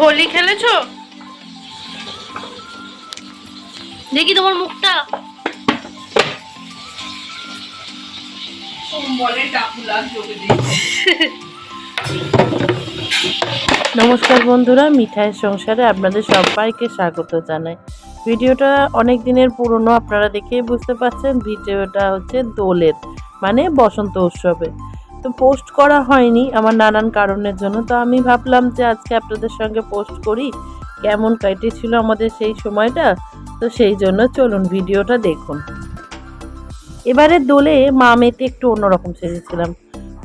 হোলি খেলেছো? দেখি তোমার মুখটা। নমস্কার বন্ধুরা মিঠাইয়ের সংসারে আপনাদের সবাইকে স্বাগত জানাই। ভিডিওটা অনেক দিনের পুরনো, আপনারা দেখেই বুঝতে পারছেন, ভিডিওটা হচ্ছে দোলের মানে বসন্ত উৎসবে। তো পোস্ট করা হয়নি আমার নানান কারণের জন্য। তো আমি ভাবলাম যে আজকে আপনাদের সঙ্গে পোস্ট করি, কেমন কেটেছিল আমাদের সেই সময়টা? তো সেই জন্য চলুন ভিডিওটা দেখুন। এবারে দোলে মা মেতে একটু অন্যরকম সেজেছিলাম।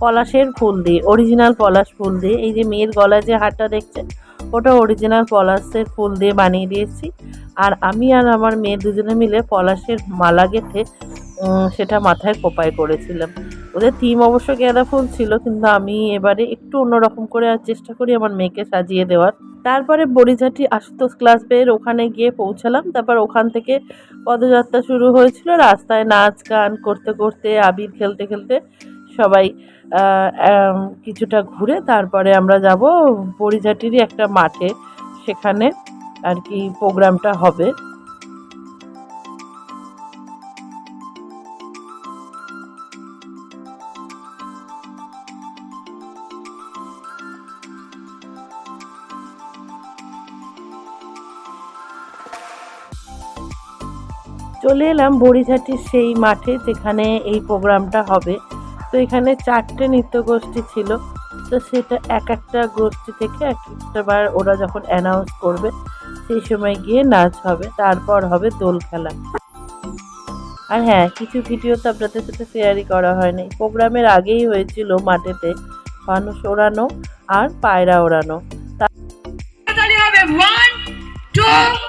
পলাশের ফুল দিয়ে অরিজিনাল পলাশ ফুল দিয়ে। এই যে মেয়ের গলায় যে হারটা দেখছেন, ওটা অরিজিনাল পলাশের ফুল দিয়ে বানিয়ে দিয়েছি। আর আমি আর আমার মেয়ে দুজনে মিলে পলাশের মালা গেঁথে সেটা মাথায় কোপায় করেছিলাম। ওদের থিম অবশ্য গাঁদা ফুল ছিল, কিন্তু আমি এবারে একটু অন্যরকম করে আর চেষ্টা করি আমার মেয়েকে সাজিয়ে দেওয়ার। তারপরে বড়িঝাটি আশুতোষ ক্লাস বের, ওখানে গিয়ে পৌঁছালাম। তারপর ওখান থেকে পদযাত্রা শুরু হয়েছিল, রাস্তায় নাচ গান করতে করতে, আবির খেলতে খেলতে সবাই কিছুটা ঘুরে তারপরে আমরা যাব বড়িঝাটিরই একটা মাঠে। সেখানে আর কি প্রোগ্রামটা হবে। চলে এলাম বড়িঝাটির সেই মাঠে যেখানে এই প্রোগ্রামটা হবে। তো এখানে চারটে নৃত্যগোষ্ঠী ছিল। তো সেটা এক একটা গোষ্ঠী থেকে এক একটা বার ওরা যখন অ্যানাউন্স করবে, সেই সময় গিয়ে নাচ হবে। তারপর হবে দোল খেলা। আর হ্যাঁ কিছু ভিডিও তো আপনাদের সাথে শেয়ারই করা হয়নি। প্রোগ্রামের আগেই হয়েছিল মাঠেতে মানুষ ওড়ানো আর পায়রা ওড়ানো। হবে।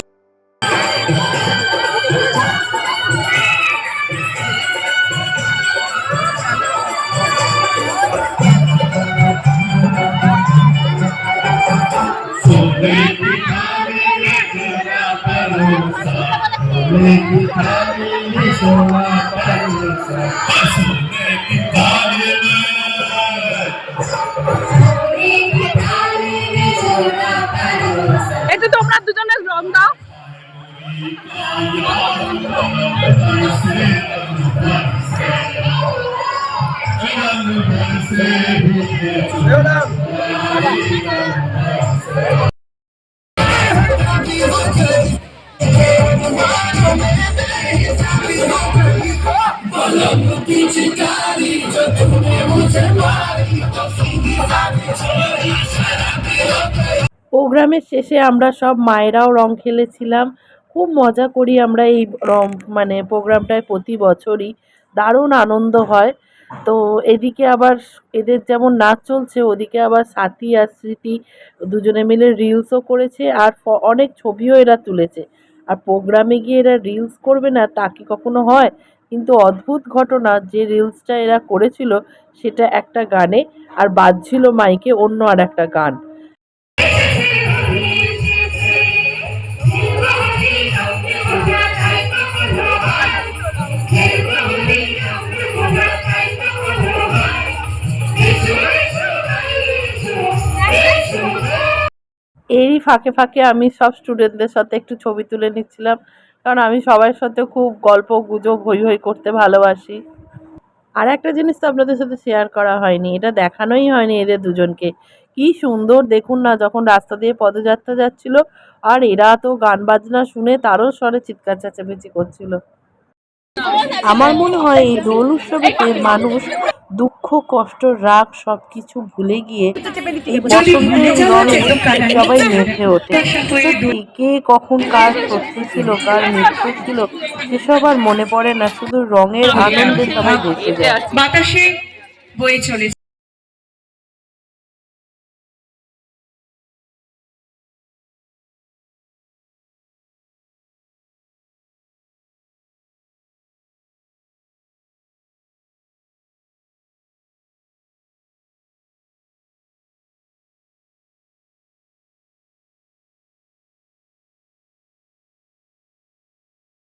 একটু তোমরা দুজনে রং দাও। প্রোগ্রামের শেষে আমরা সব মায়েরাও রং খেলেছিলাম। খুব মজা করি আমরা এই রং মানে প্রোগ্রামটায় প্রতি বছরই। দারুণ আনন্দ হয়। তো এদিকে আবার এদের যেমন নাচ চলছে, ওদিকে আবার সাথী আর স্মৃতি দুজনে মিলে রিলসও করেছে আর অনেক ছবিও এরা তুলেছে। আর প্রোগ্রামে গিয়ে এরা রিলস করবে না, তা কি কখনো হয়? কিন্তু অদ্ভুত ঘটনা, যে রিলসটা এরা করেছিল, সেটা একটা গানে, আর বাজছিল মাইকে অন্য আর একটা গান। ফাঁকে ফাঁকে আমি সব স্টুডেন্টদের সাথে একটু ছবি তুলে নিচ্ছিলাম। কারণ আমি সবার সাথে খুব গল্প গুজব হই হই করতে ভালোবাসি। আর একটা জিনিস তো আপনাদের সাথে শেয়ার করা হয়নি, এটা দেখানোই হয়নি এদের দুজনকে। কি সুন্দর, দেখুন না, যখন রাস্তা দিয়ে পদযাত্রা যাচ্ছিল, আর এরা তো গান বাজনা শুনে তারও স্বরে চিৎকার চেঁচামেচি করছিল। আমার মনে হয় এই দোল উৎসবেতে মানুষ দুঃখ কষ্ট রাগ সবকিছু ভুলে গিয়ে এই বসন্তের সবাই মেতে ওঠে। সত্যি কে কখন কার শত্রু ছিল কার মৃত্যু ছিল সেসব আর মনে পড়ে না শুধু রঙের আনন্দে সবাই বেঁচে যায়। বাতাসে বয়ে চলেছে।